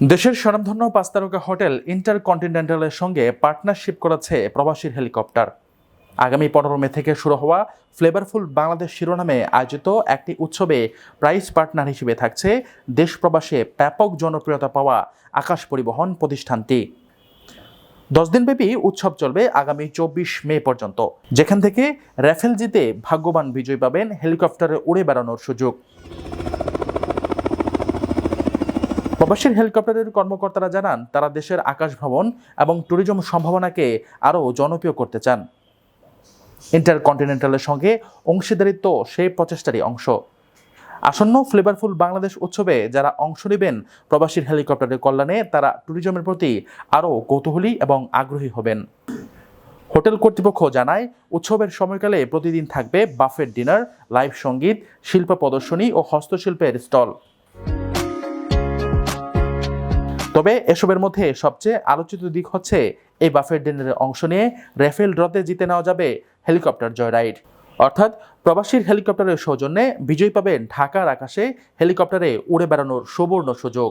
দেশের স্বনামধন্য পাঁচ তারকা হোটেল ইন্টারকন্টিনেন্টালের সঙ্গে পার্টনারশিপ করেছে প্রবাসীর হেলিকপ্টার। আগামী পনেরো মে থেকে শুরু হওয়া ফ্লেভারফুল বাংলাদেশ শিরোনামে আয়োজিত একটি উৎসবে প্রাইজ পার্টনার হিসেবে থাকছে দেশ প্রবাসে ব্যাপক জনপ্রিয়তা পাওয়া আকাশ পরিবহন প্রতিষ্ঠানটি। দশ দিনব্যাপী উৎসব চলবে আগামী চব্বিশ মে পর্যন্ত, যেখান থেকে র্যাফেল জিতে ভাগ্যবান বিজয় পাবেন হেলিকপ্টারে উড়ে বেড়ানোর সুযোগ। প্রবাসীর হেলিকপ্টারের কর্মকর্তারা জানান, তারা দেশের আকাশ ভবন এবং ট্যুরিজম সম্ভাবনাকে আরও জনপ্রিয় করতে চান। ইন্টারকন্টিনেন্টালের সঙ্গে অংশীদারিত্ব সেই প্রচেষ্টারই অংশ। আসন্ন ফ্লেভারফুল বাংলাদেশ উৎসবে যারা অংশ নেবেন প্রবাসীর হেলিকপ্টারের কল্যাণে, তারা ট্যুরিজমের প্রতি আরও কৌতূহলী এবং আগ্রহী হবেন। হোটেল কর্তৃপক্ষ জানায়, উৎসবের সময়কালে প্রতিদিন থাকবে বাফেট ডিনার, লাইভ সংগীত, শিল্প প্রদর্শনী ও হস্তশিল্পের স্টল। তবে এসবের মধ্যে সবচেয়ে আলোচিত দিক হচ্ছে এই বাফের ডিনারে অংশ নিয়ে রেফেল ড্রতে জিতে নেওয়া যাবে হেলিকপ্টার জয় রাইড অর্থাৎ প্রবাসীর হেলিকপ্টারের সৌজন্যে বিজয়ী পাবেন ঢাকার আকাশে হেলিকপ্টারে উড়ে বেড়ানোর সুবর্ণ সুযোগ।